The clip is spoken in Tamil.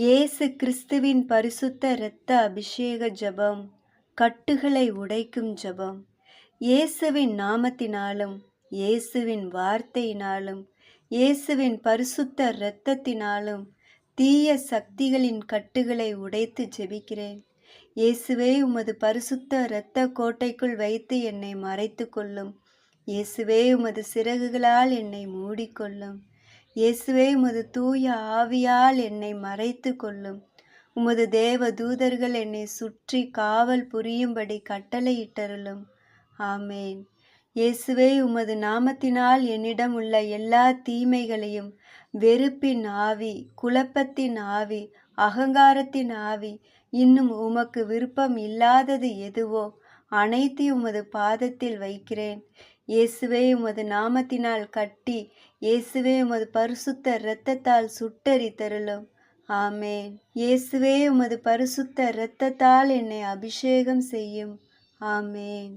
இயேசு கிறிஸ்துவின் பரிசுத்த இரத்த அபிஷேக ஜெபம் கட்டுகளை உடைக்கும் ஜெபம். இயேசுவின் நாமத்தினாலும் இயேசுவின் வார்த்தையினாலும் இயேசுவின் பரிசுத்த இரத்தத்தினாலும் தீய சக்திகளின் கட்டுகளை உடைத்து ஜெபிக்கிறேன். இயேசுவே உமது பரிசுத்த இரத்த கோட்டைக்குள் வைத்து என்னை மறைத்து கொள்ளும். இயேசுவே உமது சிறகுகளால் என்னை மூடிக்கொள்ளும். இயேசுவே உமது தூய ஆவியால் என்னை மறைத்து கொள்ளும். உமது தேவ தூதர்கள் என்னை சுற்றி காவல் புரியும்படி கட்டளையிட்டருளும். ஆமேன். இயேசுவே உமது நாமத்தினால் என்னிடம் உள்ள எல்லா தீமைகளையும் வெறுப்பின் ஆவி குழப்பத்தின் ஆவி அகங்காரத்தின் ஆவி இன்னும் உமக்கு விருப்பம் இல்லாதது எதுவோ அனைத்தையும் உமது பாதத்தில் வைக்கிறேன். இயேசுவே உமது நாமத்தினால் கட்டி இயேசுவே உமது பரிசுத்த இரத்தத்தால் சுட்டரித்தருளும். ஆமேன். இயேசுவே உமது பரிசுத்த இரத்தத்தால் என்னை அபிஷேகம் செய்யும். ஆமேன்.